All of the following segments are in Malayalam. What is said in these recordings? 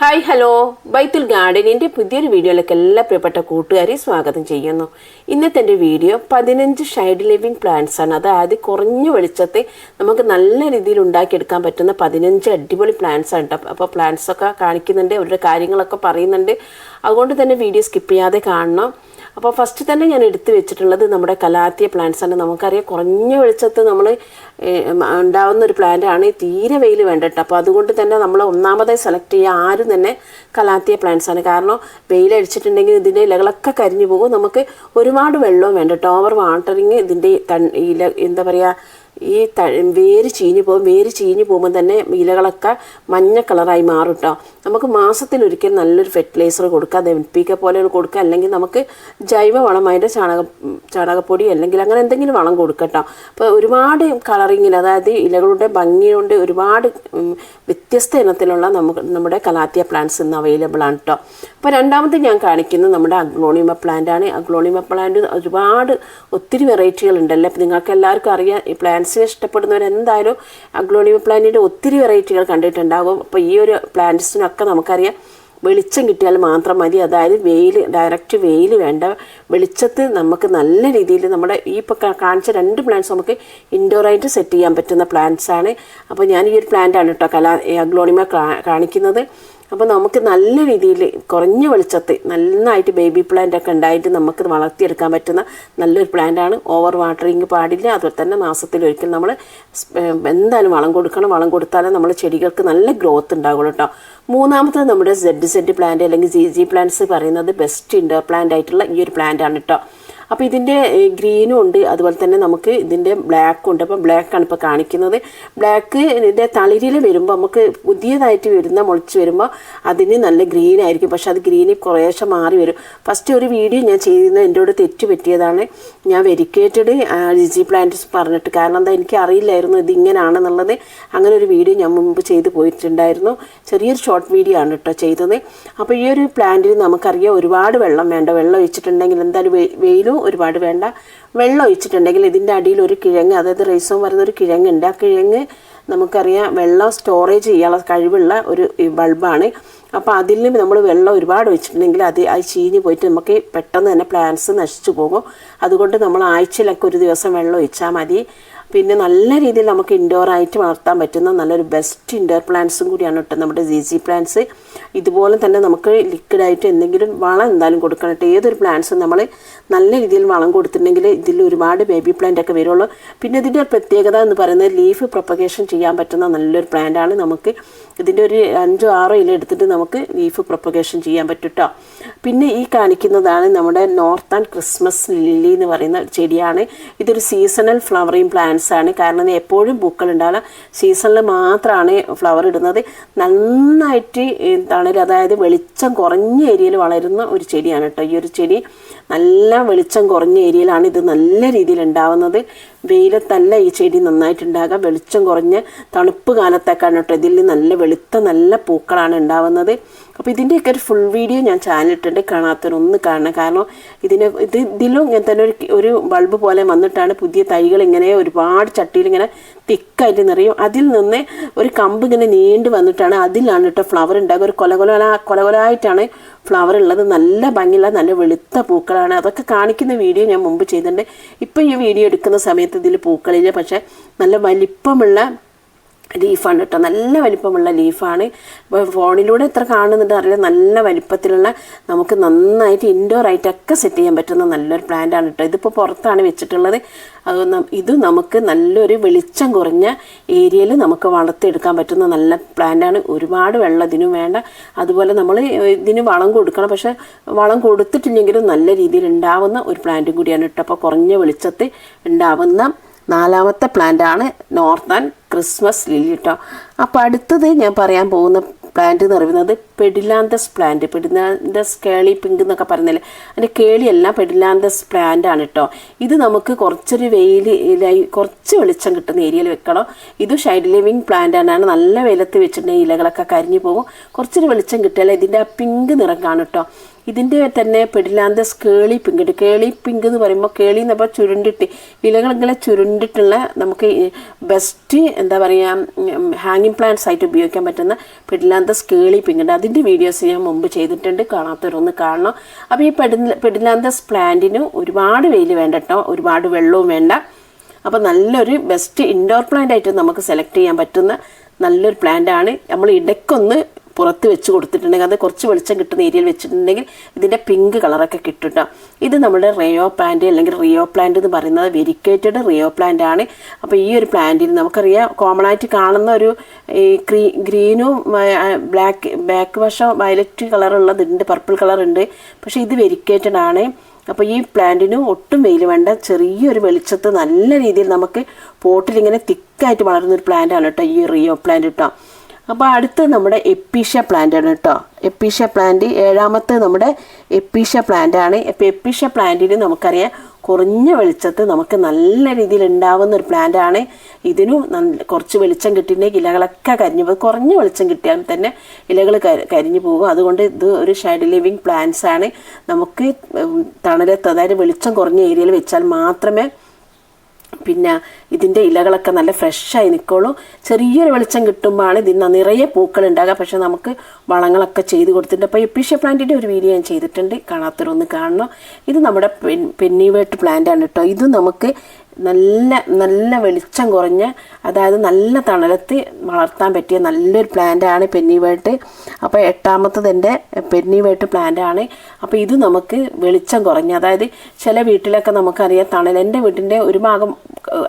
ഹായ് ഹലോ ബൈത്തുൽ ഗാർഡനിന്റെ പുതിയൊരു വീഡിയോയിലേക്ക് എല്ലാ പ്രിയപ്പെട്ട കൂട്ടുകാരെയും സ്വാഗതം ചെയ്യുന്നു. ഇന്നത്തെ എന്റെ വീഡിയോ പതിനഞ്ച് ഷൈഡ് ലിവിങ് പ്ലാന്റ്സ് ആണ്. അതായത് കുറഞ്ഞ വെളിച്ചത്തെ നമുക്ക് നല്ല രീതിയിൽ ഉണ്ടാക്കിയെടുക്കാൻ പറ്റുന്ന പതിനഞ്ച് അടിപൊളി പ്ലാന്റ്സ് ആണ് കേട്ടോ അപ്പോൾ പ്ലാന്റ്സ് ഒക്കെ കാണിക്കുന്നുണ്ട് അവരുടെ കാര്യങ്ങളൊക്കെ പറയുന്നുണ്ട്. അതുകൊണ്ട് തന്നെ വീഡിയോ സ്കിപ്പ് ചെയ്യാതെ കാണണം. അപ്പോൾ ഫസ്റ്റ് തന്നെ ഞാൻ എടുത്തു വെച്ചിട്ടുള്ളത് നമ്മുടെ കലാത്തിയ പ്ലാന്റ്സ് ആണ്. നമുക്കറിയാം കുറഞ്ഞ വെളിച്ചത്ത് നമ്മൾ ഉണ്ടാവുന്ന ഒരു പ്ലാന്റ് ആണ് തീരെ വെയിൽ വേണ്ട കേട്ടോ അപ്പോൾ അതുകൊണ്ട് തന്നെ നമ്മൾ ഒന്നാമതായി സെലക്ട് ചെയ്യുക ആരും തന്നെ കലാത്തിയ പ്ലാന്റ്സ് ആണ്. കാരണം വെയിൽ അടിച്ചിട്ടുണ്ടെങ്കിൽ ഇതിന്റെ ഇലകളൊക്കെ കരിഞ്ഞു പോകും. നമുക്ക് ഒരുപാട് വെള്ളവും വേണ്ട ഓവർ വാട്ടറിങ് ഇതിന്റെ ഇല എന്താ പറയുക ഈ വേര് ചീഞ്ഞ് പോകും വേര് ചീഞ്ഞ് പോകുമ്പോൾ തന്നെ ഇലകളൊക്കെ മഞ്ഞ കളറായി മാറും കേട്ടോ നമുക്ക് മാസത്തിലൊരിക്കൽ നല്ലൊരു ഫെർട്ടിലൈസർ കൊടുക്കുക എം പി കെ പോലെ കൊടുക്കുക അല്ലെങ്കിൽ നമുക്ക് ജൈവ വളമായിട്ട് ചാണക ചാണകപ്പൊടി അല്ലെങ്കിൽ അങ്ങനെ എന്തെങ്കിലും വളം കൊടുക്കുക കേട്ടോ അപ്പോൾ ഒരുപാട് കളറിങ്ങിൽ അതായത് ഇലകളുടെ ഭംഗി കൊണ്ട് ഒരുപാട് വ്യത്യസ്ത ഇനത്തിലുള്ള നമുക്ക് നമ്മുടെ കലാത്തിയ പ്ലാന്റ്സ് ഇന്ന് അവൈലബിൾ ആണ് കേട്ടോ അപ്പോൾ രണ്ടാമത് ഞാൻ കാണിക്കുന്നത് നമ്മുടെ അഗ്ലോണിമ പ്ലാന്റ് ആണ്. അഗ്ലോണിമ പ്ലാന്റ് ഒരുപാട് ഒത്തിരി വെറൈറ്റികൾ ഉണ്ടല്ലോ? നിങ്ങൾക്ക് എല്ലാവർക്കും അറിയാം ഈ പ്ലാന്റ്സിനെ ഇഷ്ടപ്പെടുന്നവർ എന്തായാലും അഗ്ലോണിമ പ്ലാന്റിന്റെ ഒത്തിരി വെറൈറ്റികൾ കണ്ടിട്ടുണ്ടാകും. അപ്പോൾ ഈ ഒരു പ്ലാന്റ്സിനൊക്കെ നമുക്കറിയാം വെളിച്ചം കിട്ടിയാൽ മാത്രം മതി. അതായത് വെയിൽ ഡയറക്റ്റ് വെയിൽ വേണ്ട. വെളിച്ചത്ത് നമുക്ക് നല്ല രീതിയിൽ നമ്മുടെ ഈ ഇപ്പോൾ കാണിച്ച രണ്ട് പ്ലാന്റ്സ് നമുക്ക് ഇൻഡോറായിട്ട് സെറ്റ് ചെയ്യാൻ പറ്റുന്ന പ്ലാന്റ്സാണ്. അപ്പോൾ ഞാൻ ഈ ഒരു പ്ലാന്റ് ആണ് കേട്ടോ കലാ അഗ്ലോണിമ കാണിക്കുന്നത്. അപ്പോൾ നമുക്ക് നല്ല രീതിയിൽ കുറഞ്ഞ വെളിച്ചത്തിൽ നന്നായിട്ട് ബേബി പ്ലാന്റ് ഒക്കെ ഉണ്ടായിട്ട് നമുക്ക് വളർത്തിയെടുക്കാൻ പറ്റുന്ന നല്ലൊരു പ്ലാന്റ് ആണ്. ഓവർ വാട്ടറിങ് പാടില്ല. അതുപോലെ തന്നെ മാസത്തിൽ ഒരിക്കൽ നമ്മൾ എന്തായാലും വളം കൊടുക്കണം. വളം കൊടുത്താലേ നമ്മൾ ചെടികൾക്ക് നല്ല ഗ്രോത്ത് ഉണ്ടാകുള്ളൂ കേട്ടോ മൂന്നാമത്തത് നമ്മുടെ സെഡ് സെഡ് പ്ലാന്റ് അല്ലെങ്കിൽ ജി ജി പ്ലാന്റ്സ് പറയുന്നത് ബെസ്റ്റ് ഇൻഡോർ പ്ലാന്റ് ആയിട്ടുള്ള ഈ ഒരു പ്ലാന്റ് ആണ് കേട്ടോ അപ്പോൾ ഇതിന്റെ ഗ്രീനും ഉണ്ട്. അതുപോലെ തന്നെ നമുക്ക് ഇതിന്റെ ബ്ലാക്കും ഉണ്ട്. അപ്പോൾ ബ്ലാക്കാണ് ഇപ്പോൾ കാണിക്കുന്നത്. ബ്ലാക്ക് ഇതിന്റെ തളിരിൽ വരുമ്പോൾ നമുക്ക് പുതിയതായിട്ട് വരുന്ന മുളച്ച് വരുമ്പോൾ അതിന് നല്ല ഗ്രീൻ ആയിരിക്കും. പക്ഷെ അത് ഗ്രീനിൽ കുറേശ്ശെ മാറി വരും. ഫസ്റ്റ് ഒരു വീഡിയോ ഞാൻ ചെയ്യുന്നത് എന്റെ കൂടെ തെറ്റ് പറ്റിയതാണ്. ഞാൻ വെരിക്കേറ്റഡ് ജിജി പ്ലാന്റ്സ് പറഞ്ഞിട്ട്. കാരണം എന്താ എനിക്ക് അറിയില്ലായിരുന്നു ഇത് ഇങ്ങനെയാണെന്നുള്ളത് അങ്ങനെ ഒരു വീഡിയോ ഞാൻ മുമ്പ് ചെയ്ത് പോയിട്ടുണ്ടായിരുന്നു. ചെറിയൊരു ഷോർട്ട് വീഡിയോ ആണ് കേട്ടോ ചെയ്തത്. അപ്പോൾ ഈ ഒരു പ്ലാന്റിന് നമുക്കറിയാം ഒരുപാട് വെള്ളം വേണ്ട. വെള്ളം ഒഴിച്ചിട്ടുണ്ടെങ്കിൽ എന്തായാലും വെയിലും ഒരുപാട് വേണ്ട. വെള്ളം ഒഴിച്ചിട്ടുണ്ടെങ്കിൽ ഇതിന്റെ അടിയിൽ ഒരു കിഴങ്ങ് അതായത് റൈസോം വരുന്ന ഒരു കിഴങ്ങുണ്ട്. ആ കിഴങ്ങ് നമുക്കറിയാം വെള്ളം സ്റ്റോറേജ് ചെയ്യാനുള്ള കഴിവുള്ള ഒരു ബൾബാണ് അപ്പോൾ അതിൽ നമ്മൾ വെള്ളം ഒരുപാട് ഒഴിച്ചിട്ടുണ്ടെങ്കിൽ അത് അത് ചീഞ്ഞ് പോയിട്ട് നമുക്ക് പെട്ടെന്ന് തന്നെ പ്ലാന്റ്സ് നശിച്ചു പോകും. അതുകൊണ്ട് നമ്മൾ ആഴ്ചയിലൊക്കെ ഒരു ദിവസം വെള്ളം ഒഴിച്ചാൽ മതി. പിന്നെ നല്ല രീതിയിൽ നമുക്ക് ഇൻഡോർ ആയിട്ട് വളർത്താൻ പറ്റുന്ന നല്ലൊരു ബെസ്റ്റ് ഇൻഡോർ പ്ലാന്റ്സും കൂടിയാണ് കേട്ടോ നമ്മുടെ ജി പ്ലാന്റ്സ് ഇതുപോലെ തന്നെ നമുക്ക് ലിക്വിഡായിട്ട് എന്തെങ്കിലും വളം എന്തായാലും കൊടുക്കണം കേട്ടോ. ഏതൊരു പ്ലാന്റ്സും നമ്മൾ നല്ല രീതിയിൽ വളം കൊടുത്തിട്ടുണ്ടെങ്കിൽ ഇതിൽ ഒരുപാട് ബേബി പ്ലാന്റ് ഒക്കെ വരുള്ളൂ. പിന്നെ ഇതിന്റെ പ്രത്യേകത എന്ന് പറയുന്നത് ലീഫ് പ്രൊപ്പഗേഷൻ ചെയ്യാൻ പറ്റുന്ന നല്ലൊരു പ്ലാന്റാണ് നമുക്ക് ഇതിന്റെ ഒരു അഞ്ചോ ആറോ ഇല എടുത്തിട്ട് നമുക്ക് ലീഫ് പ്രൊപ്പഗേഷൻ ചെയ്യാൻ പറ്റും കേട്ടോ. പിന്നെ ഈ കാണിക്കുന്നതാണ് നമ്മുടെ നോർത്ത് ആൻഡ് ക്രിസ്മസ് ലില്ലി എന്ന് പറയുന്ന ചെടിയാണ്. ഇതൊരു സീസണൽ ഫ്ലവറിങ് പ്ലാന്റ്സ് ആണ് കാരണം എപ്പോഴും പൂക്കൾ ഉണ്ടാവില്ല സീസണിൽ മാത്രമാണ് ഫ്ലവർ ഇടുന്നത്. നന്നായിട്ട് തണൽ അതായത് വെളിച്ചം കുറഞ്ഞ ഏരിയയിൽ വളരുന്ന ഒരു ചെടിയാണ് കേട്ടോ ഈ ഒരു ചെടി. നല്ല വെളിച്ചം കുറഞ്ഞ ഏരിയയിലാണ് ഇത് നല്ല രീതിയിൽ ഉണ്ടാവുന്നത്. വെയിലത്തല്ല ഈ ചെടി നന്നായിട്ടുണ്ടാകുക വെളിച്ചം കുറഞ്ഞ് തണുപ്പ് കാലത്തേക്കാണ് കേട്ടോ ഇതിൽ നല്ല വെളുത്ത നല്ല പൂക്കളാണ് ഉണ്ടാവുന്നത്. അപ്പോൾ ഇതിന്റെയൊക്കെ ഒരു ഫുൾ വീഡിയോ ഞാൻ ചാനലിട്ടുണ്ട് കാണാത്തവരൊന്ന് കാണണം. കാരണം ഇതിനെ ഇത് ഇതിലും ഇങ്ങനെ തന്നെ ഒരു ഒരു ബൾബ് പോലെ വന്നിട്ടാണ് പുതിയ തൈകൾ ഇങ്ങനെ ഒരുപാട് ചട്ടിയിൽ ഇങ്ങനെ തിക്കായിട്ട് നിറയും. അതിൽ നിന്ന് ഒരു കമ്പ് ഇങ്ങനെ നീണ്ടു വന്നിട്ടാണ് അതിലാണ് കേട്ടോ ഫ്ലവർ ഉണ്ടാകുക. ഒരു കൊലകൊല കൊലകൊലായിട്ടാണ് ഫ്ലവർ ഉള്ളത് നല്ല ഭംഗിയുള്ള നല്ല വെളുത്ത പൂക്കളാണ്. അതൊക്കെ കാണിക്കുന്ന വീഡിയോ ഞാൻ മുമ്പ് ചെയ്തിട്ടുണ്ട്. ഇപ്പം ഈ വീഡിയോ എടുക്കുന്ന സമയത്ത് ഇതിൽ പൂക്കളില്ല. പക്ഷേ നല്ല വലിപ്പമുള്ള ലീഫാണ് കേട്ടോ നല്ല വലിപ്പമുള്ള ലീഫാണ്. ഇപ്പോൾ ഫോണിലൂടെ എത്ര കാണുന്നുണ്ട് അറിയില്ല. നല്ല വലിപ്പത്തിലുള്ള നമുക്ക് നന്നായിട്ട് ഇൻഡോർ ആയിട്ടൊക്കെ സെറ്റ് ചെയ്യാൻ പറ്റുന്ന നല്ലൊരു പ്ലാന്റാണ് കേട്ടോ ഇതിപ്പോൾ പുറത്താണ് വെച്ചിട്ടുള്ളത്. ഇത് നമുക്ക് നല്ലൊരു വെളിച്ചം കുറഞ്ഞ ഏരിയയിൽ നമുക്ക് വളർത്തിയെടുക്കാൻ പറ്റുന്ന നല്ല പ്ലാന്റാണ് ഒരുപാട് വെള്ളം ഇതിനും വേണ്ട. അതുപോലെ നമ്മൾ ഇതിന് വളം കൊടുക്കണം. പക്ഷേ വളം കൊടുത്തിട്ടില്ലെങ്കിലും നല്ല രീതിയിൽ ഉണ്ടാവുന്ന ഒരു പ്ലാന്റും കൂടിയാണ് കേട്ടോ അപ്പോൾ കുറഞ്ഞ വെളിച്ചത്തിൽ ഉണ്ടാവുന്ന നാലാമത്തെ പ്ലാന്റാണ് ആണ് നോർത്തൺ. ക്രിസ്മസ് ലില്ലി കേട്ടോ അപ്പോൾ അടുത്തത് ഞാൻ പറയാൻ പോകുന്ന പ്ലാന്റ് എന്ന് പറയുന്നത് പെഡിലാന്തസ് പ്ലാന്റ് പെഡിലാന്തസ് കേളി പിങ്ക് എന്നൊക്കെ പറഞ്ഞില്ലേ? അതിന്റെ കേളിയല്ല പെഡിലാന്തസ് പ്ലാന്റ് ആണ് കേട്ടോ ഇത് നമുക്ക് കുറച്ചൊരു വെയിൽ കുറച്ച് വെളിച്ചം കിട്ടുന്ന ഏരിയയിൽ വെക്കണം. ഇത് ഷൈഡ് ലിവിങ് പ്ലാന്റ് ആണ്. നല്ല വെയിലത്ത് വെച്ചിട്ടുണ്ടെങ്കിൽ ഇലകളൊക്കെ കരിഞ്ഞു പോകും. കുറച്ചൊരു വെളിച്ചം കിട്ടിയാൽ ഇതിന്റെ ആ പിങ്ക് നിറം കാണും കേട്ടോ ഇതിന്റെ തന്നെ പെഡിലാന്തസ് കേളി പിങ്ക് ഉണ്ട്. കേളി പിങ്ക് എന്ന് പറയുമ്പോൾ കേളി എന്ന് പറയുമ്പോൾ ചുരുണ്ടിട്ട് ഇലകൾ ഇങ്ങനെ ചുരുണ്ടിട്ടുള്ള നമുക്ക് ബെസ്റ്റ് എന്താ പറയുക ഹാങ്ങിങ് പ്ലാന്റ്സ് ആയിട്ട് ഉപയോഗിക്കാൻ പറ്റുന്ന പെഡിലാന്തസ് കേളി പിങ്ക് ഉണ്ട്. അതിന്റെ വീഡിയോസ് ഞാൻ മുമ്പ് ചെയ്തിട്ടുണ്ട്. കാണാത്തവരൊന്ന് കാണണം. അപ്പോൾ ഈ പെഡി പെടിലാന്തസ് പ്ലാന്റിന് ഒരുപാട് വെയിൽ വേണ്ട കേട്ടോ ഒരുപാട് വെള്ളവും വേണ്ട. അപ്പോൾ നല്ലൊരു ബെസ്റ്റ് ഇൻഡോർ പ്ലാന്റ് ആയിട്ട് നമുക്ക് സെലക്ട് ചെയ്യാൻ പറ്റുന്ന നല്ലൊരു പ്ലാന്റ് ആണ്. നമ്മൾ ഇടയ്ക്കൊന്ന് പുറത്ത് വെച്ച് കൊടുത്തിട്ടുണ്ടെങ്കിൽ അത് കുറച്ച് വെളിച്ചം കിട്ടുന്ന ഏരിയയിൽ വെച്ചിട്ടുണ്ടെങ്കിൽ ഇതിന്റെ പിങ്ക് കളറൊക്കെ കിട്ടും ട്ടോ. ഇത് നമ്മുടെ റിയോ പ്ലാന്റ് അല്ലെങ്കിൽ റിയോ പ്ലാന്റ് എന്ന് പറയുന്നത് വെരിക്കേറ്റഡ് റിയോ പ്ലാന്റ് ആണ്. അപ്പോൾ ഈ ഒരു പ്ലാന്റിൽ നമുക്കറിയാം കോമൺ ആയിട്ട് കാണുന്ന ഒരു ഈ ക്രീ ഗ്രീനും ബ്ലാക്ക് ബാക്ക് വശം വയലറ്റ് കളറുള്ളതുണ്ട് പർപ്പിൾ കളർ ഉണ്ട്. പക്ഷേ ഇത് വെരിക്കേറ്റഡ് ആണ്. അപ്പോൾ ഈ പ്ലാന്റിന് ഒട്ടും വെയിൽ വേണ്ട ചെറിയൊരു വെളിച്ചത്ത് നല്ല രീതിയിൽ നമുക്ക് പോട്ടിൽ ഇങ്ങനെ തിക്കായിട്ട് വളരുന്ന ഒരു പ്ലാന്റാണ് കേട്ടോ ഈ റിയോ പ്ലാന്റ് കേട്ടോ അപ്പോൾ അടുത്ത് നമ്മുടെ എപ്പീഷ്യ പ്ലാന്റ് ആണ് കേട്ടോ. എപ്പീഷ്യ പ്ലാന്റ് ഏഴാമത്തെ നമ്മുടെ എപ്പീഷ്യ പ്ലാന്റ് ആണ്. അപ്പോൾ എപ്പീഷ്യ പ്ലാന്റിന് നമുക്കറിയാം കുറഞ്ഞ വെളിച്ചത്ത് നമുക്ക് നല്ല രീതിയിൽ ഉണ്ടാവുന്ന ഒരു പ്ലാന്റ് ആണ്. ഇതിനും കുറച്ച് വെളിച്ചം കിട്ടിയിട്ടുണ്ടെങ്കിൽ ഇലകളൊക്കെ കരിഞ്ഞു പോകും. കുറഞ്ഞ വെളിച്ചം കിട്ടിയാൽ തന്നെ ഇലകൾ കരിഞ്ഞു പോകും. അതുകൊണ്ട് ഇത് ഒരു ഷൈഡ് ലിവിങ് പ്ലാന്റ്സ് ആണ്. നമുക്ക് തണലത്ത് അതായത് വെളിച്ചം കുറഞ്ഞ ഏരിയയിൽ വെച്ചാൽ മാത്രമേ പിന്നെ ഇതിന്റെ ഇലകളൊക്കെ നല്ല ഫ്രഷായി നിൽക്കുള്ളൂ ചെറിയൊരു വെളിച്ചം കിട്ടുമ്പോഴാണ് ഇതിന് നിറയെ പൂക്കൾ ഉണ്ടാകുക. പക്ഷേ നമുക്ക് വളങ്ങളൊക്കെ ചെയ്ത് കൊടുത്തിട്ടുണ്ട്. അപ്പോൾ എപ്പിഷ്യ പ്ലാന്റിന്റെ ഒരു വീഡിയോ ഞാൻ ചെയ്തിട്ടുണ്ട്. കാണാത്തവരൊന്ന് കാണണം. ഇത് നമ്മുടെ പെൻ പെന്നിവേട്ട് പ്ലാന്റ് ആണ് കേട്ടോ. ഇത് നമുക്ക് നല്ല നല്ല വെളിച്ചം കുറഞ്ഞ അതായത് നല്ല തണലത്ത് വളർത്താൻ പറ്റിയ നല്ലൊരു പ്ലാന്റ് ആണ് പെന്നിവേട്ട് അപ്പോൾ എട്ടാമത്തത് എന്റെ പെന്നിവേട്ട് പ്ലാന്റ് ആണ്. അപ്പോൾ ഇത് നമുക്ക് വെളിച്ചം കുറഞ്ഞ അതായത് ചില വീട്ടിലൊക്കെ നമുക്കറിയാം തണൽ എന്റെ വീട്ടിന്റെ ഒരു ഭാഗം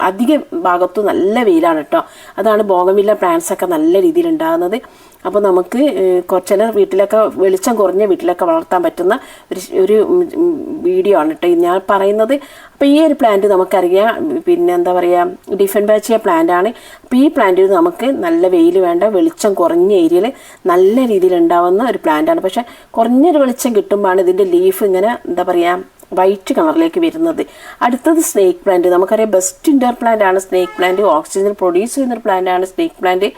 അധിക ഭാഗത്തും നല്ല വെയിലാണ് കേട്ടോ. അതാണ് ബോഗമില്ല പ്ലാന്റ്സ് ഒക്കെ നല്ല രീതിയിൽ ഉണ്ടാകുന്നത്. അപ്പോൾ നമുക്ക് കുറച്ച് ചില വീട്ടിലൊക്കെ വെളിച്ചം കുറഞ്ഞ വീട്ടിലൊക്കെ വളർത്താൻ പറ്റുന്ന ഒരു ഒരു വീഡിയോ ആണ് കേട്ടോ ഞാൻ പറയുന്നത്. അപ്പോൾ ഈ ഒരു പ്ലാന്റ് നമുക്കറിയാം പിന്നെ എന്താ പറയുക ഡിഫൻ ബാച്ചിയ പ്ലാന്റ് ആണ്. അപ്പോൾ ഈ പ്ലാന്റിൽ നമുക്ക് നല്ല വെയിൽ വേണ്ട വെളിച്ചം കുറഞ്ഞ ഏരിയയിൽ നല്ല രീതിയിൽ ഉണ്ടാവുന്ന ഒരു പ്ലാന്റാണ് പക്ഷേ കുറഞ്ഞൊരു വെളിച്ചം കിട്ടുമ്പോഴാണ് ഇതിന്റെ ലീഫ് ഇങ്ങനെ എന്താ പറയുക വൈറ്റ് കളറിലേക്ക് വരുന്നത്. അടുത്തത് സ്നേക്ക് പ്ലാന്റ്. നമുക്കറിയാം ബെസ്റ്റ് ഇൻഡോർ പ്ലാന്റ് ആണ് സ്നേക്ക് പ്ലാന്റ് ഓക്സിജൻ പ്രൊഡ്യൂസ് ചെയ്യുന്ന ഒരു പ്ലാന്റ് ആണ് സ്നേക്ക് പ്ലാന്റ്.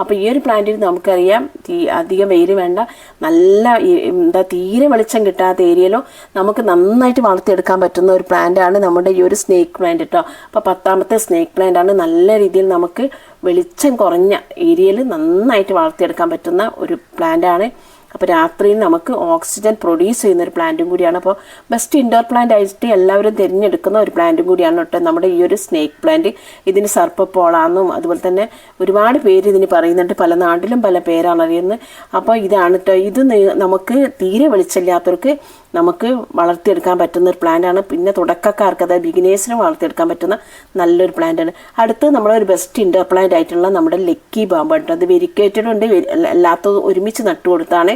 അപ്പോൾ ഈ ഒരു പ്ലാന്റിൽ നമുക്കറിയാം തീ അധികം വെയിൽ വേണ്ട നല്ല എന്താ തീരെ വെളിച്ചം കിട്ടാത്ത ഏരിയയിലോ നമുക്ക് നന്നായിട്ട് വളർത്തിയെടുക്കാൻ പറ്റുന്ന ഒരു പ്ലാന്റ് ആണ് നമ്മുടെ ഈ ഒരു സ്നേക്ക് പ്ലാന്റ് കേട്ടോ അപ്പോൾ പത്താമത്തെ സ്നേക്ക് പ്ലാന്റ് ആണ് നല്ല രീതിയിൽ നമുക്ക് വെളിച്ചം കുറഞ്ഞ ഏരിയയിൽ നന്നായിട്ട് വളർത്തിയെടുക്കാൻ പറ്റുന്ന ഒരു പ്ലാന്റ് ആണ്. അപ്പോൾ രാത്രിയിൽ നമുക്ക് ഓക്സിജൻ പ്രൊഡ്യൂസ് ചെയ്യുന്ന ഒരു പ്ലാന്റും കൂടിയാണ്. അപ്പോൾ ബെസ്റ്റ് ഇൻഡോർ പ്ലാന്റ് ആയിട്ട് എല്ലാവരും തിരഞ്ഞെടുക്കുന്ന ഒരു പ്ലാന്റും കൂടിയാണ് കേട്ടോ നമ്മുടെ ഈ ഒരു സ്നേക്ക് പ്ലാന്റ് ഇതിന് സർപ്പപ്പോളാന്നും അതുപോലെ തന്നെ ഒരുപാട് പേര് ഇതിന് പറയുന്നുണ്ട്. പല നാട്ടിലും പല പേരാണ് അറിയുന്നത്. അപ്പോൾ ഇതാണ് കേട്ടോ. ഇത് നമുക്ക് തീരെ വെളിച്ചമില്ലാത്തവർക്ക് നമുക്ക് വളർത്തിയെടുക്കാൻ പറ്റുന്ന ഒരു പ്ലാന്റ് ആണ് പിന്നെ തുടക്കക്കാർക്ക് അതായത് ബിഗിനേഴ്സിന് വളർത്തിയെടുക്കാൻ പറ്റുന്ന നല്ലൊരു പ്ലാന്റ് ആണ് അടുത്ത് നമ്മളൊരു ബെസ്റ്റ് ഇൻഡോർ പ്ലാന്റ് ആയിട്ടുള്ള നമ്മുടെ ലക്കി ബാമ്പ് കേട്ടോ അത് വെരിക്കേറ്റഡ് ഉണ്ട്. അല്ലാത്തത് ഒരുമിച്ച് നട്ടു കൊടുത്താണ്.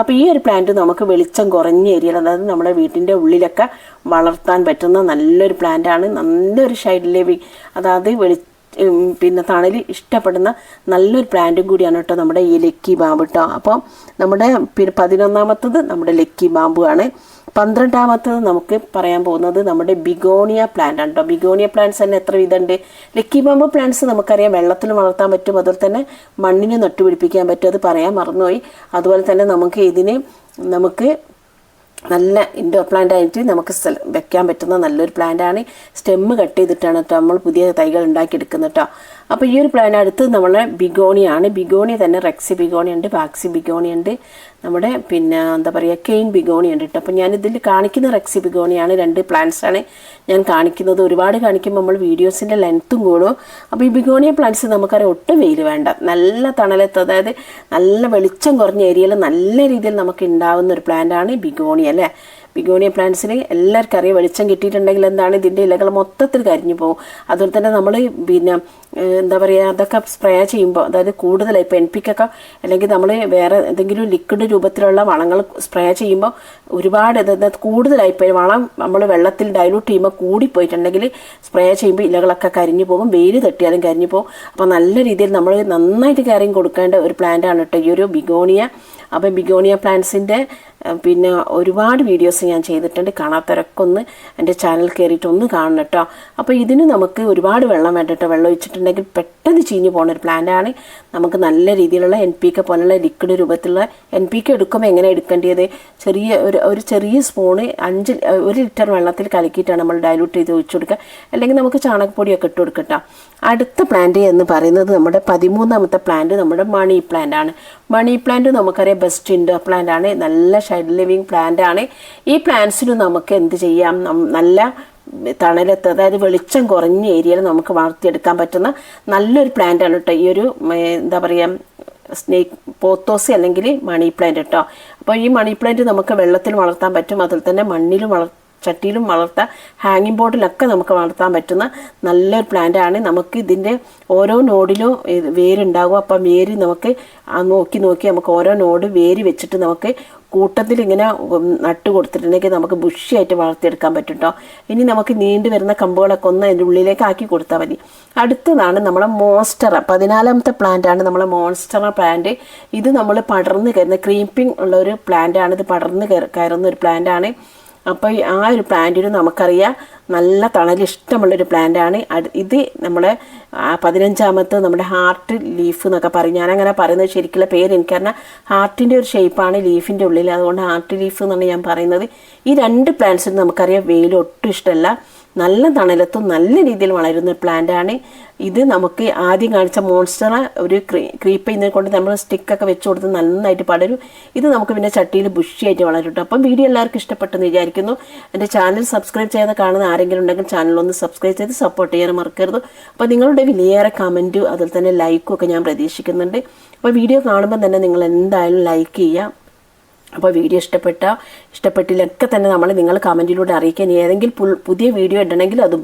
അപ്പോൾ ഈ ഒരു പ്ലാന്റ് നമുക്ക് വെളിച്ചം കുറഞ്ഞ ഏരിയയിൽ അതായത് നമ്മുടെ വീട്ടിന്റെ ഉള്ളിലൊക്കെ വളർത്താൻ പറ്റുന്ന നല്ലൊരു പ്ലാന്റ് ആണ്. നല്ലൊരു ഷൈഡ് ലിവിങ് അതായത് വെളി പിന്നെ തണൽ ഇഷ്ടപ്പെടുന്ന നല്ലൊരു പ്ലാന്റും കൂടിയാണ് കേട്ടോ നമ്മുടെ ഈ ലക്കി ബാമ്പ് കേട്ടോ അപ്പോൾ നമ്മുടെ പിന്നെ പതിനൊന്നാമത്തത് നമ്മുടെ ലക്കി ബാമ്പു ആണ്. പന്ത്രണ്ടാമത്തത് നമുക്ക് പറയാൻ പോകുന്നത് നമ്മുടെ ബിഗോണിയ പ്ലാന്റ് ആണ് കേട്ടോ ബിഗോണിയ പ്ലാന്റ്സ് തന്നെ എത്ര വിധമുണ്ട്? ലക്കി ബാമ്പ് പ്ലാന്റ്സ് നമുക്കറിയാം വെള്ളത്തിൽ വളർത്താൻ പറ്റും അതുപോലെ തന്നെ മണ്ണിന് നട്ടുപിടിപ്പിക്കാൻ പറ്റും അത് പറയാൻ മറന്നുപോയി. അതുപോലെ തന്നെ നമുക്ക് ഇതിന് നമുക്ക് നല്ല ഇൻഡോർ പ്ലാന്റ് ആയിട്ട് നമുക്ക് വെക്കാൻ പറ്റുന്ന നല്ലൊരു പ്ലാന്റ് ആണ്. സ്റ്റെമ്മ് കട്ട് ചെയ്തിട്ടാണ് കേട്ടോ നമ്മൾ പുതിയ തൈകൾ ഉണ്ടാക്കിയെടുക്കുന്നത് കേട്ടോ അപ്പോൾ ഈ ഒരു പ്ലാൻ അടുത്ത് നമ്മളെ ബിഗോണിയാണ് ബിഗോണി തന്നെ റെക്സി ബിഗോണി ഉണ്ട് വാക്സി ബിഗോണി ഉണ്ട് നമ്മുടെ പിന്നെ എന്താ പറയുക കെയിൻ ബിഗോണി ഉണ്ട് കേട്ടോ അപ്പോൾ ഞാനിതിൽ കാണിക്കുന്ന റെക്സി ബിഗോണിയാണ് രണ്ട് പ്ലാന്റ്സ് ആണ് ഞാൻ കാണിക്കുന്നത്. ഒരുപാട് കാണിക്കുമ്പോൾ നമ്മൾ വീഡിയോസിന്റെ ലെങ്ത്തും കൂടും. അപ്പോൾ ഈ ബിഗോണിയ പ്ലാന്റ്സ് നമുക്കറിയാം ഒട്ടും വെയിൽ വേണ്ട. നല്ല തണലത്ത് അതായത് നല്ല വെളിച്ചം കുറഞ്ഞ ഏരിയയിൽ നല്ല രീതിയിൽ നമുക്ക് ഉണ്ടാവുന്ന ഒരു പ്ലാന്റ് ആണ് ബിഗോണി അല്ലേ? ബിഗോണിയ പ്ലാന്റ്സിന് എല്ലാവർക്കും അറിയാം. വെളിച്ചം കിട്ടിയിട്ടുണ്ടെങ്കിൽ എന്താണ് ഇതിന്റെ ഇലകൾ മൊത്തത്തിൽ കരിഞ്ഞു പോകും. അതുപോലെ തന്നെ നമ്മൾ പിന്നെ എന്താ പറയുക അതൊക്കെ സ്പ്രേ ചെയ്യുമ്പോൾ അതായത് കൂടുതലായി ഇപ്പോൾ എൻ പിക്കൊക്കെ അല്ലെങ്കിൽ നമ്മൾ വേറെ എന്തെങ്കിലും ലിക്വിഡ് രൂപത്തിലുള്ള വളങ്ങൾ സ്പ്രേ ചെയ്യുമ്പോൾ ഒരുപാട് കൂടുതലായി പോയി വളം നമ്മൾ വെള്ളത്തിൽ ഡൈലൂട്ട് ചെയ്യുമ്പോൾ കൂടിപ്പോയിട്ടുണ്ടെങ്കിൽ സ്പ്രേ ചെയ്യുമ്പോൾ ഇലകളൊക്കെ കരിഞ്ഞു പോകും. വെയിൽ തട്ടിയാലും കരിഞ്ഞു പോകും. അപ്പോൾ നല്ല രീതിയിൽ നമ്മൾ നന്നായിട്ട് കയറിയും കൊടുക്കേണ്ട ഒരു പ്ലാന്റാണ് കേട്ടോ ഈ ഒരു ബിഗോണിയ അപ്പോൾ ബിഗോണിയ പ്ലാന്റ്സിന്റെ പിന്നെ ഒരുപാട് വീഡിയോസ് ഞാൻ ചെയ്തിട്ടുണ്ട്. കാണാത്തവരൊക്കെ ഒന്ന് എന്റെ ചാനൽ കയറിയിട്ട് ഒന്ന് കാണണം കേട്ടോ. അപ്പോൾ ഇതിന് നമുക്ക് ഒരുപാട് വെള്ളം വേണ്ട കേട്ടോ. വെള്ളം ഒഴിച്ചിട്ടുണ്ടെങ്കിൽ പെട്ടെന്ന് ചീഞ്ഞു പോകുന്ന ഒരു പ്ലാന്റാണ്. നമുക്ക് നല്ല രീതിയിലുള്ള എൻ പി കെ പോലുള്ള ലിക്വിഡ് രൂപത്തിലുള്ള എൻ പി കെ എടുക്കുമ്പോൾ എങ്ങനെ എടുക്കേണ്ടത്? ചെറിയ ഒരു ഒരു ചെറിയ സ്പൂണ് അഞ്ച് ഒരു ലിറ്റർ വെള്ളത്തിൽ കലക്കിയിട്ടാണ് നമ്മൾ ഡയലൂട്ട് ചെയ്ത് ഒഴിച്ചു കൊടുക്കുക. അല്ലെങ്കിൽ നമുക്ക് ചാണകപ്പൊടിയൊക്കെ ഇട്ട് കൊടുക്കട്ടോ അടുത്ത പ്ലാന്റ് എന്ന് പറയുന്നത് നമ്മുടെ പതിമൂന്നാമത്തെ പ്ലാന്റ് നമ്മുടെ മണി പ്ലാന്റ് ആണ്. മണി പ്ലാന്റ് നമുക്കറിയാം ബെസ്റ്റ് ഇൻഡോർ പ്ലാന്റ് ആണ്. നല്ല ഷെഡ് ലിവിങ് പ്ലാന്റ് ആണ്. ഈ പ്ലാന്റ്സിന് നമുക്ക് എന്ത് ചെയ്യാം? നല്ല തണലത്ത് അതായത് വെളിച്ചം കുറഞ്ഞ ഏരിയയിൽ നമുക്ക് വളർത്തിയെടുക്കാൻ പറ്റുന്ന നല്ലൊരു പ്ലാന്റ് ആണ് കേട്ടോ ഈ ഒരു എന്താ പറയുക സ്നേക്ക് പോത്തോസി അല്ലെങ്കിൽ മണി പ്ലാന്റ് കേട്ടോ അപ്പോൾ ഈ മണി പ്ലാന്റ് നമുക്ക് വെള്ളത്തിൽ വളർത്താൻ പറ്റും. അതിൽ തന്നെ മണ്ണിലും വളർ ചട്ടിയിലും വളർത്താം ഹാങ്ങിങ് ബോർഡിലൊക്കെ നമുക്ക് വളർത്താൻ പറ്റുന്ന നല്ലൊരു പ്ലാന്റ് ആണ്. നമുക്ക് ഇതിന്റെ ഓരോ നോഡിലും വേരുണ്ടാകും. അപ്പം വേര് നമുക്ക് നോക്കി നോക്കി നമുക്ക് ഓരോ നോഡ് വേര് വെച്ചിട്ട് നമുക്ക് കൂട്ടത്തിൽ ഇങ്ങനെ നട്ട് കൊടുത്തിട്ടുണ്ടെങ്കിൽ നമുക്ക് ബുഷിയായിട്ട് വളർത്തിയെടുക്കാൻ പറ്റും കേട്ടോ ഇനി നമുക്ക് നീണ്ടു വരുന്ന കമ്പുകളൊക്കെ ഒന്ന് അതിന്റെ ഉള്ളിലേക്ക് ആക്കി കൊടുത്താൽ മതി. അടുത്തതാണ് നമ്മളെ മോൺസ്റ്റർ പതിനാലാമത്തെ പ്ലാന്റ് ആണ് നമ്മളെ മോൺസ്റ്റർ പ്ലാന്റ് ഇത് നമ്മൾ പടർന്ന് കയറുന്ന ക്രീപ്പിംഗ് ഉള്ള ഒരു പ്ലാന്റാണ് ഇത് പടർന്ന് കയറുന്ന ഒരു പ്ലാന്റാണ് അപ്പോൾ ആ ഒരു പ്ലാന്റിന് നമുക്കറിയാം. നല്ല തണൽ ഇഷ്ടമുള്ളൊരു പ്ലാന്റാണ്. ഇത് നമ്മുടെ പതിനഞ്ചാമത്തെ നമ്മുടെ ഹാർട്ട് ലീഫ് എന്നൊക്കെ പറയും. ഞാനങ്ങനെ പറയുന്നത് ശരിക്കുള്ള പേര് എനിക്കറിഞ്ഞാൽ ഹാർട്ടിന്റെ ഒരു ഷേപ്പാണ് ലീഫിന്റെ ഉള്ളിൽ അതുകൊണ്ട് ഹാർട്ട് ലീഫ് എന്നാണ് ഞാൻ പറയുന്നത്. ഈ രണ്ട് പ്ലാന്റ്സിനും നമുക്കറിയാം. വെയിൽ ഒട്ടും ഇഷ്ടമല്ല. നല്ല തണലത്തും നല്ല രീതിയിൽ വളരുന്ന ഒരു പ്ലാന്റ് ആണ്. ഇത് നമുക്ക് ആദ്യം കാണിച്ച മോൺസ്റ്റർ ഒരു ക്രീപ്പ് ചെയ്യുന്നത് കൊണ്ട് നമ്മൾ സ്റ്റിക്കൊക്കെ വെച്ച് കൊടുത്ത് നന്നായിട്ട് പടരും. ഇത് നമുക്ക് പിന്നെ ചട്ടിയിൽ ബുഷിയായിട്ട് വളരും അപ്പം വീഡിയോ എല്ലാവർക്കും ഇഷ്ടപ്പെട്ടെന്ന് വിചാരിക്കുന്നു. എന്റെ ചാനൽ സബ്സ്ക്രൈബ് ചെയ്യാതെ കാണുന്ന ആരെങ്കിലും ഉണ്ടെങ്കിൽ ചാനലൊന്ന് സബ്സ്ക്രൈബ് ചെയ്ത് സപ്പോർട്ട് ചെയ്യാൻ മറക്കരുത്. അപ്പോൾ നിങ്ങളുടെ വിലയേറെ കമന്റും അതുപോലെ തന്നെ ലൈക്കും ഒക്കെ ഞാൻ പ്രതീക്ഷിക്കുന്നുണ്ട്. അപ്പോൾ വീഡിയോ കാണുമ്പോൾ തന്നെ നിങ്ങൾ എന്തായാലും ലൈക്ക് ചെയ്യുക അപ്പോൾ വീഡിയോ ഇഷ്ടപ്പെട്ട ഇഷ്ടപ്പെട്ടില്ലൊക്കെ തന്നെ നമ്മൾ നിങ്ങൾ കമന്റിലൂടെ അറിയിക്കാൻ ഏതെങ്കിലും പുതിയ വീഡിയോ ഇടണമെങ്കിൽ അത്